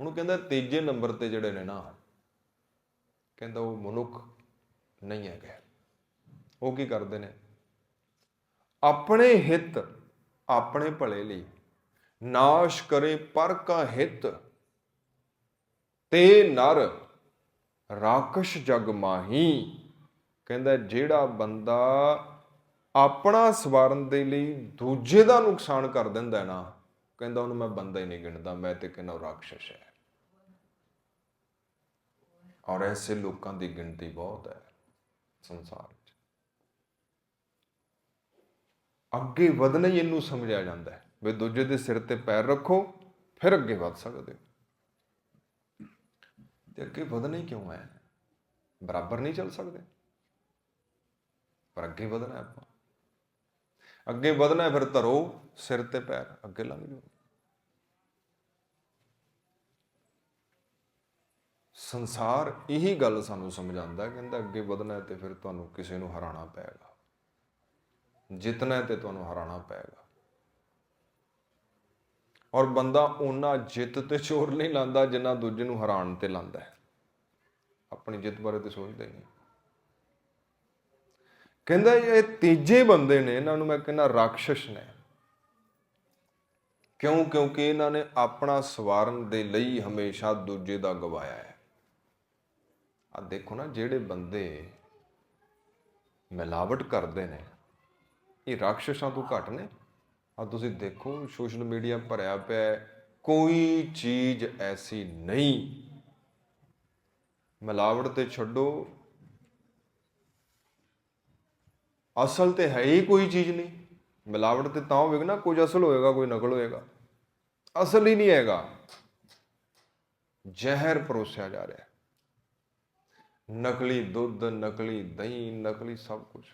ਉਹਨੂੰ ਕਹਿੰਦਾ ਤੀਜੇ ਨੰਬਰ ਤੇ ਜਿਹੜੇ ਨੇ ਨਾ, ਕਹਿੰਦਾ ਉਹ ਮਨੁੱਖ ਨਹੀਂ ਹੈਗੇ। ਉਹ ਕੀ ਕਰਦੇ ਨੇ? ਆਪਣੇ ਹਿੱਤ, ਆਪਣੇ ਭਲੇ ਲਈ ਨਾਸ਼ ਕਰੇ ਪਰ ਕਾ ਹਿੱਤ, ਤੇ ਨਰ ਰਾਕਸ਼ ਜਗ ਮਾਹੀ। ਕਹਿੰਦਾ ਜਿਹੜਾ ਬੰਦਾ ਆਪਣਾ ਸਵਾਰਨ ਦੇ ਲਈ ਦੂਜੇ ਦਾ ਨੁਕਸਾਨ ਕਰ ਦਿੰਦਾ ਹੈ ਨਾ, ਕਹਿੰਦਾ ਉਹਨੂੰ ਮੈਂ ਬੰਦਾ ਹੀ ਨਹੀਂ ਗਿਣਦਾ, ਮੈਂ ਤੇ ਕਹਿੰਦਾ ਉਹ ਰਾਖਸ਼ ਹੈ। ਔਰ ਐਸੇ ਲੋਕਾਂ ਦੀ ਗਿਣਤੀ ਬਹੁਤ ਹੈ ਸੰਸਾਰ 'ਚ ਅੱਗੇ ਵਧਣਾ ਹੀ ਇਹਨੂੰ ਸਮਝਿਆ ਜਾਂਦਾ ਹੈ ਵੀ ਦੂਜੇ ਦੇ ਸਿਰ ਤੇ ਪੈਰ ਰੱਖੋ, ਫਿਰ ਅੱਗੇ ਵਧ ਸਕਦੇ ਹੋ। ਤੇ ਅੱਗੇ ਵਧਣਾ ਹੀ ਕਿਉਂ ਹੈ? ਬਰਾਬਰ ਨਹੀਂ ਚੱਲ ਸਕਦੇ। ਪਰ ਅੱਗੇ ਵਧਣਾ ਆਪਾਂ। ਅੱਗੇ ਵਧਣਾ ਫਿਰ ਧਰੋ ਸਿਰ ਤੇ ਪੈਰ, ਅੱਗੇ ਲੰਘ ਜਾਓ। ਸੰਸਾਰ ਇਹੀ ਗੱਲ ਸਾਨੂੰ ਸਮਝਾਉਂਦਾ ਕਹਿੰਦਾ ਅੱਗੇ ਵਧਣਾ ਹੈ ਤੇ ਫਿਰ ਤੁਹਾਨੂੰ ਕਿਸੇ ਨੂੰ ਹਰਾਣਾ ਪਏਗਾ। ਜਿੱਤਣਾ ਹੈ ਤੇ ਤੁਹਾਨੂੰ ਹਰਾਣਾ ਪਏਗਾ। ਔਰ ਬੰਦਾ ਉਹਨਾਂ ਜਿੱਤ ਤੇ ਚੋਰ ਨਹੀਂ ਲਾਂਦਾ ਜਿੰਨਾ ਦੂਜੇ ਨੂੰ ਹਰਾਉਣ ਤੇ ਲਾਂਦਾ ਹੈ। ਆਪਣੀ ਜਿੱਤ ਬਾਰੇ ਤੇ ਸੋਚਦਾ ਹੀ ਨਹੀਂ। ਕਹਿੰਦਾ ਇਹ ਤੀਜੇ ਬੰਦੇ ਨੇ, ਇਹਨਾਂ ਨੂੰ ਮੈਂ ਕਹਿੰਦਾ ਰਾਖਸ਼ ਨੇ। ਕਿਉਂ? ਕਿਉਂਕਿ ਇਹਨਾਂ ਨੇ ਆਪਣਾ ਸਵਾਰਨ ਦੇ ਲਈ ਹਮੇਸ਼ਾ ਦੂਜੇ ਦਾ ਗਵਾਇਆ ਹੈ। ਆ ਦੇਖੋ ਨਾ, ਜਿਹੜੇ ਬੰਦੇ ਮਿਲਾਵਟ ਕਰਦੇ ਨੇ, ਇਹ ਰਾਖਸ਼ਾਂ ਤੋਂ ਘੱਟ ਨੇ। ਆ ਤੁਸੀਂ ਦੇਖੋ, ਸੋਸ਼ਲ ਮੀਡੀਆ ਭਰਿਆ ਪਿਆ ਕੋਈ ਚੀਜ਼ ਐਸੀ ਨਹੀਂ। ਮਿਲਾਵਟ ਤੇ ਛੱਡੋ। ਅਸਲ ਤੇ ਹੈ ਹੀ ਕੋਈ ਚੀਜ਼ ਨਹੀਂ। ਮਿਲਾਵਟ ਤੇ ਤਾਂ ਹੋਵੇਗਾ ਨਾ, ਕੁਝ ਅਸਲ ਹੋਏਗਾ, ਕੋਈ ਨਕਲ ਹੋਏਗਾ। ਅਸਲ ਹੀ ਨਹੀਂ ਹੈਗਾ। ਜ਼ਹਿਰ ਪਰੋਸਿਆ ਜਾ ਰਿਹਾ। ਨਕਲੀ ਦੁੱਧ, ਨਕਲੀ ਦਹੀਂ, ਨਕਲੀ ਸਭ ਕੁਝ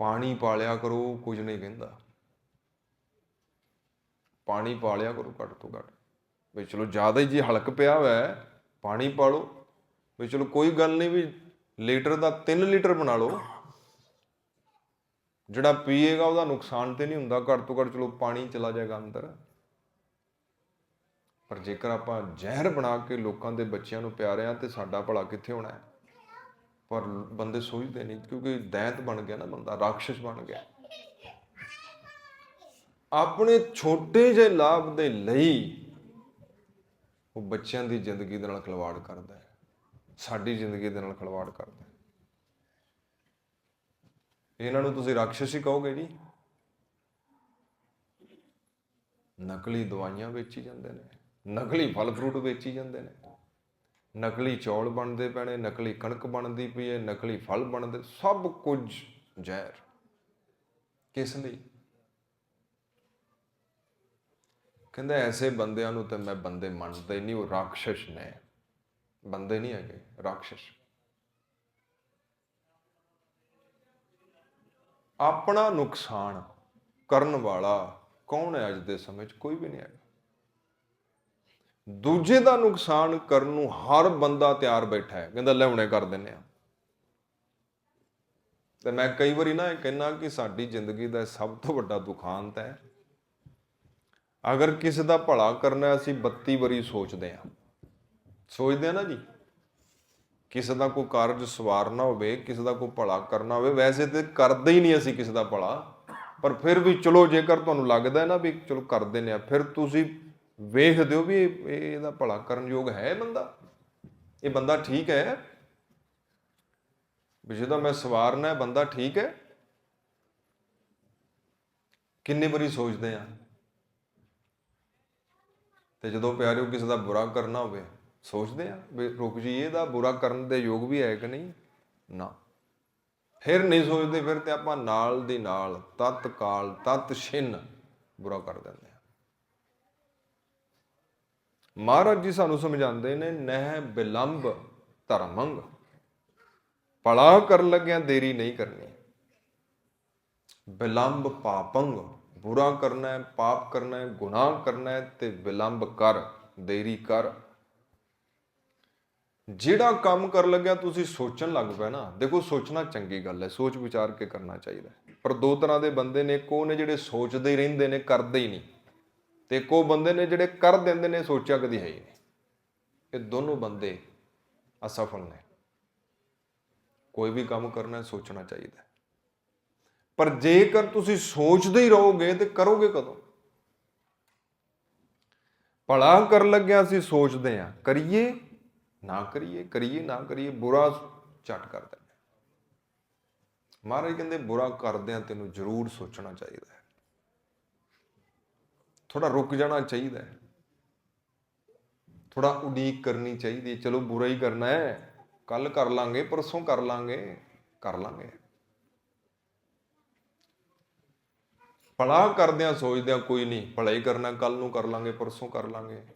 ਪਾਣੀ ਪਾਲਿਆ ਕਰੋ, ਕੁਝ ਨਹੀਂ ਕਹਿੰਦਾ। ਪਾਣੀ ਪਾਲਿਆ ਕਰੋ ਘੱਟ ਤੋਂ ਘੱਟ। ਵੀ ਚਲੋ ਜ਼ਿਆਦਾ ਹੀ ਜੇ ਹਲਕ ਪਿਆ ਹੋਇਆ ਪਾਣੀ ਪਾ ਲਓ ਵੀ ਚਲੋ ਕੋਈ ਗੱਲ ਨਹੀਂ ਵੀ ਲੀਟਰ ਦਾ 3 ਲੀਟਰ ਬਣਾ ਲਓ। ਜਿਹੜਾ ਪੀਏਗਾ ਉਹਦਾ ਨੁਕਸਾਨ ਤੇ ਨਹੀਂ ਹੁੰਦਾ, ਘੱਟ ਤੋਂ ਘੱਟ ਚਲੋ ਪਾਣੀ ਚਲਾ ਜਾਏਗਾ ਅੰਦਰ। ਪਰ ਜੇਕਰ ਆਪਾਂ ਜ਼ਹਿਰ ਬਣਾ ਕੇ ਲੋਕਾਂ ਦੇ ਬੱਚਿਆਂ ਨੂੰ ਪਿਆ ਹਾਂ ਤੇ ਸਾਡਾ ਭਲਾ ਕਿੱਥੇ ਹੋਣਾ ਹੈ? ਪਰ ਬੰਦੇ ਸੋਚਦੇ ਨਹੀਂ, ਕਿਉਂਕਿ ਦੈਂਤ ਬਣ ਗਿਆ ਨਾ ਬੰਦਾ ਰਾਖਸ਼ ਬਣ ਗਿਆ। ਆਪਣੇ ਛੋਟੇ ਜਿਹੇ ਲਾਭ ਦੇ ਲਈ ਉਹ ਬੱਚਿਆਂ ਦੀ ਜ਼ਿੰਦਗੀ ਦੇ ਨਾਲ ਖਿਲਵਾੜ ਕਰਦਾ ਹੈ। ਸਾਡੀ ਜ਼ਿੰਦਗੀ ਦੇ ਨਾਲ ਖਿਲਵਾੜ ਕਰਦਾ ਹੈ। ਇਹਨਾਂ ਨੂੰ ਤੁਸੀਂ ਰਾਖਸ਼ ਹੀ ਕਹੋਗੇ ਜੀ? ਨਕਲੀ ਦਵਾਈਆਂ ਵੇਚੀ ਜਾਂਦੇ ਨੇ। ਨਕਲੀ ਫਲ ਫਰੂਟ ਵੇਚੀ ਜਾਂਦੇ ਨੇ। ਨਕਲੀ ਚੌਲ ਬਣਦੇ ਪੈਣੇ, ਨਕਲੀ ਕਣਕ ਬਣਦੀ ਪਈ ਹੈ ਨਕਲੀ ਫਲ ਬਣਦੇ, ਸਭ ਕੁਝ ਜ਼ਹਿਰ। ਕਿਸ ਲਈ? ਕਹਿੰਦਾ ਐਸੇ ਬੰਦਿਆਂ ਨੂੰ ਤਾਂ ਮੈਂ ਬੰਦੇ ਮੰਨਦਾ ਹੀ ਨਹੀਂ, ਉਹ ਰਾਖਸ਼ ਨੇ। ਬੰਦੇ ਨਹੀਂ ਹੈਗੇ ਰਾਖਸ਼ ਆਪਣਾ ਨੁਕਸਾਨ ਕਰਨ ਵਾਲਾ ਕੌਣ ਹੈ ਅੱਜ ਦੇ ਸਮੇਂ 'ਚ? ਕੋਈ ਵੀ ਨਹੀਂ ਹੈਗਾ। ਦੂਜੇ ਦਾ ਨੁਕਸਾਨ ਕਰਨ ਨੂੰ ਹਰ ਬੰਦਾ ਤਿਆਰ ਬੈਠਾ ਹੈ। ਕਹਿੰਦਾ, ਲੈ ਹੁਣੇ ਕਰ ਦਿੰਨੇ ਆ। ਤੇ ਮੈਂ ਕਈ ਵਾਰੀ ਨਾ ਇਹ ਕਹਿਣਾ ਕਿ ਸਾਡੀ ਜ਼ਿੰਦਗੀ ਦਾ ਸਭ ਤੋਂ ਵੱਡਾ ਦੁਖਾਂਤ ਹੈ। ਅਗਰ ਕਿਸੇ ਦਾ ਭਲਾ ਕਰਨਾ ਅਸੀਂ 32 ਵਾਰੀ ਸੋਚਦੇ ਆ ਸੋਚਦੇ ਆ ਨਾ ਜੀ, ਕਿਸੇ ਦਾ ਕੋਈ ਕਾਰਜ ਸਵਾਰਨਾ ਹੋਵੇ, ਕਿਸੇ ਦਾ ਕੋਈ ਭਲਾ ਕਰਨਾ ਹੋਵੇ, ਵੈਸੇ ਤੇ ਕਰਦੇ ਹੀ ਨਹੀਂ ਅਸੀਂ ਕਿਸੇ ਦਾ ਭਲਾ। ਪਰ ਫਿਰ ਵੀ ਚਲੋ ਜੇਕਰ ਤੁਹਾਨੂੰ ਲੱਗਦਾ ਹੈ ਨਾ ਵੀ ਚਲੋ ਕਰਦੇ ਨੇ ਆ, ਫਿਰ ਤੁਸੀਂ ਵੇਖਦੇ ਹੋ ਵੀ ਇਹ ਇਹਦਾ ਭਲਾ ਕਰਨ ਯੋਗ ਹੈ ਬੰਦਾ? ਇਹ ਬੰਦਾ ਠੀਕ ਹੈ? ਵੀ ਜਿਹਦਾ ਮੈਂ ਸਵਾਰਨਾ ਹੈ ਬੰਦਾ ਠੀਕ ਹੈ? ਕਿੰਨੇ ਵਾਰੀ ਸੋਚਦੇ ਆ। ਤੇ ਜਦੋਂ ਪਿਆਰਿਓ ਕਿਸੇ ਦਾ ਬੁਰਾ ਕਰਨਾ ਹੋਵੇ, ਸੋਚਦੇ ਆ ਵੀ ਰੁਕ ਜੀ, ਇਹਦਾ ਬੁਰਾ ਕਰਨ ਦੇ ਯੋਗ ਵੀ ਹੈ ਕਿ ਨਹੀਂ? ਨਾ। ਫਿਰ ਨਹੀਂ ਸੋਚਦੇ, ਫਿਰ ਤੇ ਆਪਾਂ ਨਾਲ ਦੀ ਨਾਲ, ਤਤਕਾਲ ਤਤ ਛਿੰਨ ਬੁਰਾ ਕਰ ਦਿੰਦੇ ਆ। ਮਹਾਰਾਜ ਜੀ ਸਾਨੂੰ ਸਮਝਾਉਂਦੇ ਨੇ, ਨਹਿ ਬਿਲੰਬ ਧਰਮੰਗ। ਭਲਾ ਕਰਨ ਲੱਗਿਆਂ ਦੇਰੀ ਨਹੀਂ ਕਰਨੀ। ਬਿਲੰਬ ਪਾਪੰਗ, ਬੁਰਾ ਕਰਨਾ ਹੈ ਪਾਪ ਕਰਨਾ ਹੈ ਗੁਨਾਹ ਕਰਨਾ ਹੈ ਤੇ ਵਿਲੰਬ ਕਰ, ਦੇਰੀ ਕਰ। ਜਿਹੜਾ ਕੰਮ ਕਰ ਲੱਗਿਆ ਤੁਸੀਂ ਸੋਚਣ ਲੱਗ ਪਏ ਨਾ, ਦੇਖੋ ਸੋਚਣਾ ਚੰਗੀ ਗੱਲ ਹੈ, ਸੋਚ ਵਿਚਾਰ ਕੇ ਕਰਨਾ ਚਾਹੀਦਾ ਪਰ ਦੋ ਤਰ੍ਹਾਂ ਦੇ ਬੰਦੇ ਨੇ ਕੋ ਨੇ ਜਿਹੜੇ ਸੋਚਦੇ ਹੀ ਰਹਿੰਦੇ ਨੇ, ਕਰਦੇ ਹੀ ਨਹੀਂ। ਤੇ ਕੋ ਬੰਦੇ ਨੇ ਜਿਹੜੇ ਕਰ ਦਿੰਦੇ ਨੇ, ਸੋਚਿਆ ਕਦੀ ਹੈ ਹੀ ਨਹੀਂ। ਇਹ ਦੋਨੋਂ ਬੰਦੇ ਅਸਫਲ ਨੇ। ਕੋਈ ਵੀ ਕੰਮ ਕਰਨਾ, ਸੋਚਣਾ ਚਾਹੀਦਾ ਪਰ ਜੇਕਰ ਤੁਸੀਂ ਸੋਚਦੇ ਹੀ ਰਹੋਗੇ ਤੇ ਕਰੋਗੇ ਕਦੋਂ? ਭਲਾ ਕਰਨ ਲੱਗਿਆ ਅਸੀਂ ਸੋਚਦੇ ਆ ਕਰੀਏ, ਨਾ ਕਰੀਏ ਕਰੀਏ, ਨਾ ਕਰੀਏ, ਬੁਰਾ ਝਟ ਕਰ ਦਿੰਦੇ ਮਹਾਰਾਜ ਕਹਿੰਦੇ, ਬੁਰਾ ਕਰਦਿਆਂ ਤੈਨੂੰ ਜ਼ਰੂਰ ਸੋਚਣਾ ਚਾਹੀਦਾ ਥੋੜਾ ਰੁਕ ਜਾਣਾ ਚਾਹੀਦਾ ਹੈ। ਥੋੜਾ ਉਡੀਕ ਕਰਨੀ ਚਾਹੀਦੀ ਹੈ। ਚਲੋ ਬੁਰਾ ਹੀ ਕਰਨਾ ਹੈ। ਕੱਲ ਕਰ ਲਾਂਗੇ, ਪਰਸੋਂ ਕਰ ਲਾਂਗੇ ਕਰ ਲਾਂਗੇ। ਭਲਾ ਕਰਦਿਆਂ ਸੋਚਦਿਆਂ ਕੋਈ ਨਹੀਂ, ਭਲਾ ਹੀ ਕਰਨਾ ਕੱਲ ਨੂੰ ਕਰ ਲਾਂਗੇ, ਪਰਸੋਂ ਕਰ ਲਾਂਗੇ।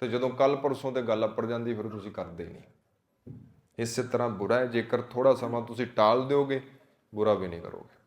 ਤੇ ਜਦੋਂ ਕੱਲ ਪਰਸੋਂ ਤੇ ਗੱਲ ਅੱਪਰ ਜਾਂਦੀ, ਫਿਰ ਤੁਸੀਂ ਕਰਦੇ ਨਹੀਂ। ਇਸੇ ਤਰ੍ਹਾਂ ਬੁਰਾ ਹੈ। ਜੇਕਰ ਥੋੜਾ ਸਮਾਂ ਤੁਸੀਂ ਟਾਲ ਦਿਓਗੇ, ਬੁਰਾ ਵੀ ਨਹੀਂ ਕਰੋਗੇ।